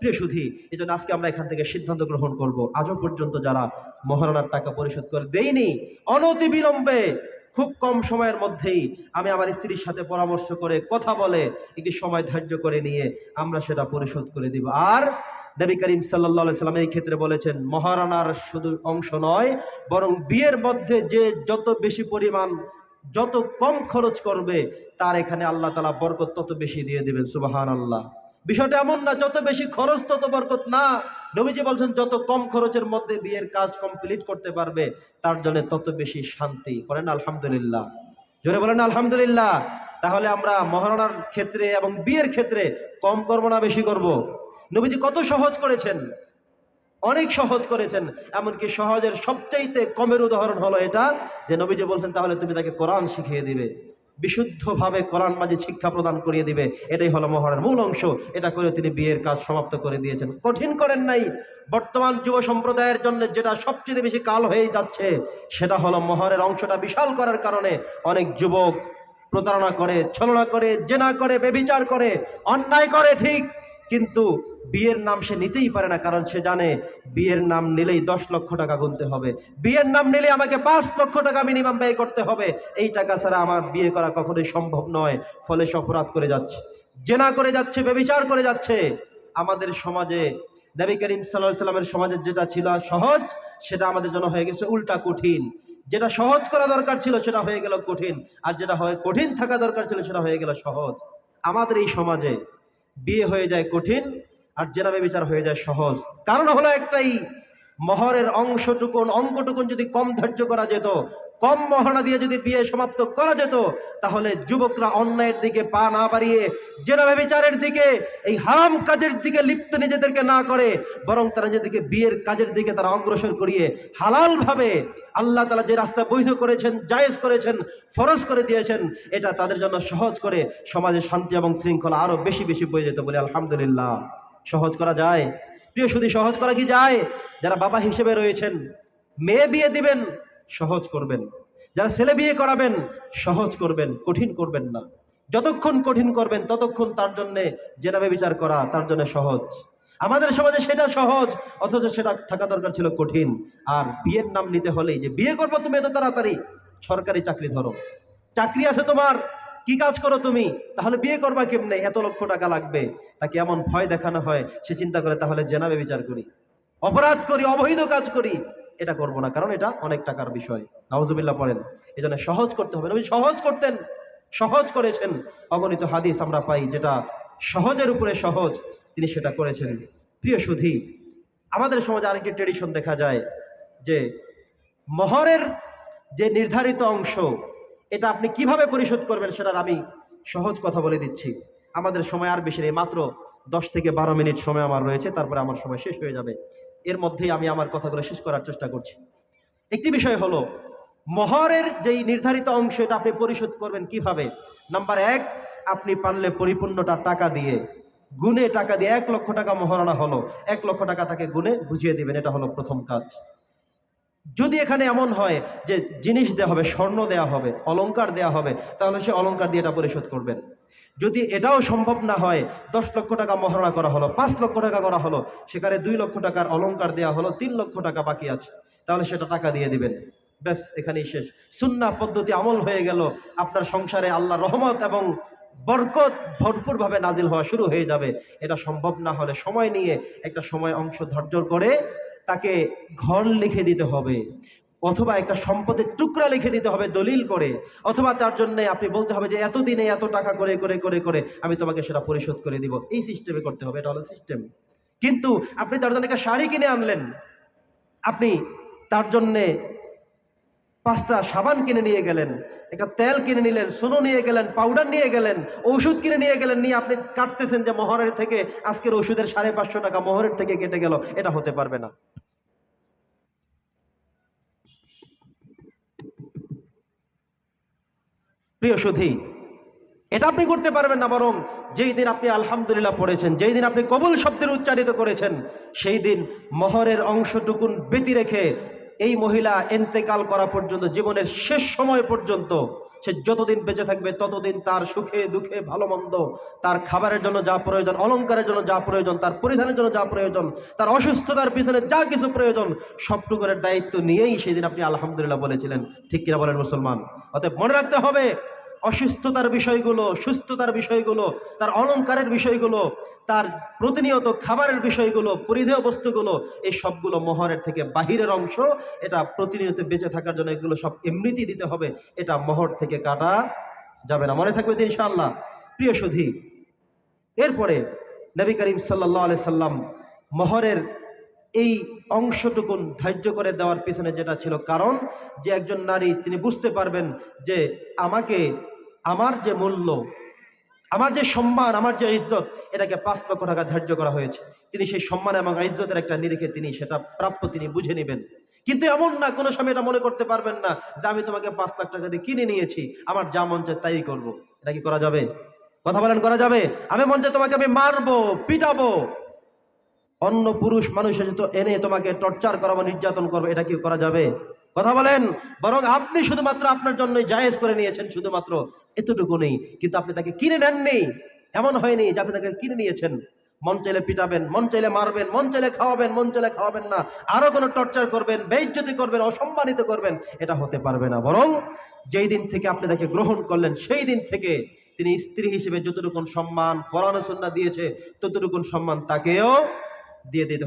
প্রিয় সুধী এই জন্য আজকে আমরা এখান থেকে সিদ্ধান্ত গ্রহণ করব। আজও পর্যন্ত যারা মহারণার টাকা পরিশোধ করে দেয়নি অনতিবিলম্বে খুব কম সময়ের মধ্যেই আমি আমার স্ত্রীর সাথে পরামর্শ করে কথা বলে একটি সময় ধার্য করে নিয়ে আমরা সেটা পরিশোধ করে দিব। আর নবী করিম সাল্লা সাল্লাম এই ক্ষেত্রে বলেছেন, মহারানার শুধু অংশ নয়, বরং বিয়ের মধ্যে যে যত বেশি পরিমাণ, যত কম খরচ করবে, তার এখানে আল্লাহ তালা বরকত তত বেশি দিয়ে দেবেন সুবাহান আল্লাহ বিষয়টা এমন না, যত বেশি খরচ তত বরকত না। নবীজি বলছেন, যত কম খরচের মধ্যে বিয়ের কাজ কমপ্লিট করতে পারবে, তার জন্য তত বেশি শান্তি। বলেন আলহামদুলিল্লাহ। জোরে বলেন আলহামদুলিল্লাহ। তাহলে আমরা মহারণার ক্ষেত্রে এবং বিয়ের ক্ষেত্রে কম করব না বেশি করব। নবীজি কত সহজ করেছেন। অনেক সহজ করেছেন। এমনকি সহজের সবচাইতে কমের উদাহরণ হলো এটা, যে নবীজি বলছেন, তাহলে তুমি তাকে কোরআন শিখিয়ে দিবে। বিশুদ্ধভাবে কোরআন মাঝে শিক্ষা প্রদান করিয়ে দিবে। এটাই হলো মহরের মূল অংশ। এটা করে তিনি বিয়ের কাজ সমাপ্ত করে দিয়েছেন। কঠিন করেন নাই। বর্তমান যুব সম্প্রদায়ের জন্য যেটা সবচেয়ে বেশি কাল হয়ে যাচ্ছে, সেটা হলো মহরের অংশটা বিশাল করার কারণে অনেক যুবক প্রতারণা করে, ছলনা করে, জেনা করে, বেবিচার করে, অন্যায় করে ঠিক, কিন্তু বিয়ের নাম সে নিতেই পারে না, কারণ সে জানে বিয়ের নাম নিলেই দশ লক্ষ টাকা গুনতে হবে। বিয়ের নাম নিলে আমাকে পাঁচ লক্ষ টাকা মিনিমাম ব্যয় করতে হবে। এই টাকা ছাড়া আমার বিয়ে করা কখনোই সম্ভব নয়, ফলে সে অপরাধ করে যাচ্ছে। জেনা করে যাচ্ছে, বেবিচার করে যাচ্ছে। আমাদের সমাজে, নবী করিম সাল্লাহ সাল্লামের সমাজে যেটা ছিল সহজ, সেটা আমাদের জন্য হয়ে গেছে উল্টা কঠিন। যেটা সহজ করা দরকার ছিল, সেটা হয়ে গেল কঠিন। আর যেটা হয় কঠিন থাকা দরকার ছিল, সেটা হয়ে গেল সহজ। আমাদের এই সমাজে বিয়ে হয়ে যায় কঠিন আর জেনাবে বিচার হয়ে যায় সহজ। কারণ হলো একটাই, মহরের অংশটুকুন, অঙ্কটুকুন যদি কম ধার্য করা যেত, কম মহড়া দিয়ে যদি বিয়ে সমাপ্ত করা যেত, তাহলে যুবকরা অন্যায়ের দিকে পা না বাড়িয়ে জেনাবে বিচারের দিকে, এই হারাম কাজের দিকে লিপ্ত নিজেদেরকে না করে, বরং তারা নিজেদেরকে বিয়ের কাজের দিকে তারা অগ্রসর করিয়ে হালালভাবে আল্লাহ তালা যে রাস্তা বৈধ করেছেন, জায়েজ করেছেন, ফরজ করে দিয়েছেন, এটা তাদের জন্য সহজ করে সমাজে শান্তি এবং শৃঙ্খলা আরও বেশি বেশি বয়ে যেত বলে আলহামদুলিল্লাহ। সহজ করা যায়? প্রিয় শুধু সহজ করা কি যায়? যারা বাবা হিসেবে রয়েছেন, মেয়ে বিয়ে দিবেন, সহজ করবেন। যারা ছেলে বিয়ে করাবেন, সহজ করবেন, কঠিন করবেন না। যতক্ষণ কঠিন করবেন, ততক্ষণ তার জন্যে জেনাবে বিচার করা, তার জন্য সহজ। আমাদের সমাজে সেটা সহজ, অথচ সেটা থাকা দরকার ছিল কঠিন। আর বিয়ের নাম নিতে হলেই যে বিয়ে করব তুমি এত তাড়াতাড়ি, সরকারি চাকরি ধরো। চাকরি আছে তোমার কি কাজ করো তুমি? তাহলে বিয়ে করবা কেমনে? এত লক্ষ টাকা লাগবে। তাকে এমন ভয় দেখানো হয়, সে চিন্তা করে, তাহলে জেনাবে বিচার করি। অপরাধ করি, অবৈধ কাজ করি। এটা করব না, কারণ এটা অনেক টাকার বিষয়। নাউজুবিল্লাহ পড়েন। এই জন্য সহজ করতে হবে। নবী সহজ করতেন। সহজ করেছেন। অগণিত হাদিস আমরা পাই, যেটা সহজের উপরে সহজ। তিনি সেটা করেছেন। প্রিয় সুধী, আমাদের সমাজে আরেকটি ট্রেডিশন দেখা যায় যে, মহরের যে নির্ধারিত অংশ এটা আপনি কীভাবে পরিশোধ করবেন সেটার আমি সহজ কথা বলে দিচ্ছি। আমাদের সময় আর বেশি নেই, মাত্র দশ থেকে বারো মিনিট সময় আমার রয়েছে, তারপরে আমার সময় শেষ হয়ে যাবে। এর মধ্যেই আমি আমার কথাগুলো শেষ করার চেষ্টা করছি। একটি বিষয় হলো, মহরের যেই নির্ধারিত অংশ, এটা আপনি পরিশোধ করবেন কীভাবে? নাম্বার এক, আপনি পারলে পরিপূর্ণটা টাকা দিয়ে গুনে টাকা দিয়ে এক লক্ষ টাকা মহারণা হলো। এক লক্ষ টাকা তাকে গুনে বুঝিয়ে দিবেন, এটা হলো প্রথম কাজ। যদি এখানে এমন হয় যে জিনিস দেওয়া হবে, স্বর্ণ দেওয়া হবে, অলংকার দেওয়া হবে, তাহলে সে অলংকার দিয়ে এটা পরিশোধ করবেন। যদি এটাও সম্ভব না হয়, দশ লক্ষ টাকা মহারণা করা হলো, পাঁচ লক্ষ টাকা করা হলো, সেখানে দুই লক্ষ টাকার অলংকার দেওয়া হলো, তিন লক্ষ টাকা বাকি আছে, তাহলে সেটা টাকা দিয়ে দিবেন। ব্যাস, এখানেই শেষ। সুন্না পদ্ধতি আমল হয়ে গেল, আপনার সংসারে আল্লাহ রহমত এবং বরকত ভরপুরভাবে নাজিল হওয়া শুরু হয়ে যাবে। এটা সম্ভব না হলে সময় নিয়ে একটা সময় অংশ ধার্য করে তাকে ঘর লিখে দিতে হবে, অথবা একটা সম্পদের টুকরা লিখে দিতে হবে দলিল করে, অথবা তার জন্য আপনি বলতে হবে যে এতদিনে এত টাকা করে করে করে করে আমি তোমাকে সেটা পরিশোধ করে দিব। এই সিস্টেমে করতে হবে, এটা হলো সিস্টেম কিন্তু আপনি তার জন্য একটা শাড়ি কিনে আনলেন, আপনি তার জন্যে পাঁচটা সাবান কিনে নিয়ে গেলেন, একটা তেল কিনে নিলেন, সোনো নিয়ে গেলেন পাউডার নিয়ে গেলেন ওষুধ কিনে নিয়ে গেলেন, নিয়ে আপনি কাটতেছেন যে মহরের থেকে, আজকের ওষুধের সাড়ে পাঁচশো টাকা মহরের থেকে কেটে গেল, এটা হতে পারবে না। প্রিয় সুধী, এটা আপনি করতে পারবেন না বরং যেই দিন আপনি আলহামদুলিল্লাহ পড়েছেন, যেই দিন আপনি কবুল শব্দের উচ্চারিত করেছেন, সেই দিন মহরের অংশটুকুন ব্যতি রেখে এই মহিলা এন্তেকাল করা পর্যন্ত, জীবনের শেষ সময় পর্যন্ত সে যতদিন বেঁচে থাকবে, ততদিন তার সুখে, দুঃখে ভালো মন্দ তার খাবারের জন্য যা প্রয়োজন, অলঙ্কারের জন্য যা প্রয়োজন, তার পরিধানের জন্য যা প্রয়োজন, তার অসুস্থতার পিছনে যা কিছু প্রয়োজন সবটুকুরের দায়িত্ব নিয়েই সেদিন আপনি আলহামদুলিল্লাহ বলেছিলেন। ঠিক কিনা বলেন মুসলমান? অতএব মনে রাখতে হবে অসুস্থতার বিষয়গুলো, সুস্থতার বিষয়গুলো, তার অলংকারের বিষয়গুলো, তার প্রতিনিয়ত খাবারের বিষয়গুলো, পরিধেয় বস্তুগুলো, এই সবগুলো মহরের থেকে বাহিরের অংশ, এটা প্রতিনিয়ত বেঁচে থাকার জন্য এগুলো সব এমনিতেই দিতে হবে, এটা মহর থেকে কাটা যাবে না। মনে থাকবে ইনশাআল্লাহ? প্রিয় সুধী, এরপরে নবী করিম সাল্লাহ আলি সাল্লাম মহরের এই অংশটুকুন ধার্য করে দেওয়ার পিছনে যেটা ছিল কারণ যে একজন নারী, তিনি বুঝতে পারবেন যে আমাকে আমার যে মূল্য, আমার যে সম্মান, আমার যে ইজ্জত, এটাকে পাঁচ লক্ষ টাকা ধার্য করা হয়েছে। তিনি সেই সম্মান এবং ইজ্জতের একটা নিরিখে তিনি সেটা প্রাপ্য তিনি বুঝে নেবেন। কিন্তু এমন না, কোনো সময় এটা মনে করতে পারবেন না যে আমি তোমাকে পাঁচ লাখ টাকা দিয়ে কিনে নিয়েছি, আমার যা মন চায় তাই করব। এটা কি করা যাবে? কথা বলেন, করা যাবে? আমি মন চায় তোমাকে আমি মারবো, পিটাবো। অন্য পুরুষ মানুষ এসে তো এনে তোমাকে টর্চার করাবো, নির্যাতন করব, এটা কি করা যাবে? কথা বলেন, বরং আপনি শুধুমাত্র আপনার জন্যই জায়েজ করে নিয়েছেন, শুধুমাত্র এতটুকু নেই, কিন্তু আপনি তাকে কিনে নেননি। এমন হয়নি যে আপনি তাকে কিনে নিয়েছেন। মন চাইলে পিটাবেন, মন চাইলে মারবেন, মন চাইলে খাওয়াবেন, মন চাইলে খাওয়াবেন না। আরও কোনো টর্চার করবেন, বেইজ্জতি করবেন, অসম্মানিত করবেন, এটা হতে পারবে না। বরং যেই দিন থেকে আপনি তাকে গ্রহণ করলেন, সেই দিন থেকে তিনি স্ত্রী হিসেবে যতটুকুন সম্মান, কোরআন সন্না দিয়েছে, ততটুকুন সম্মান তাকেও দিয়ে দিতে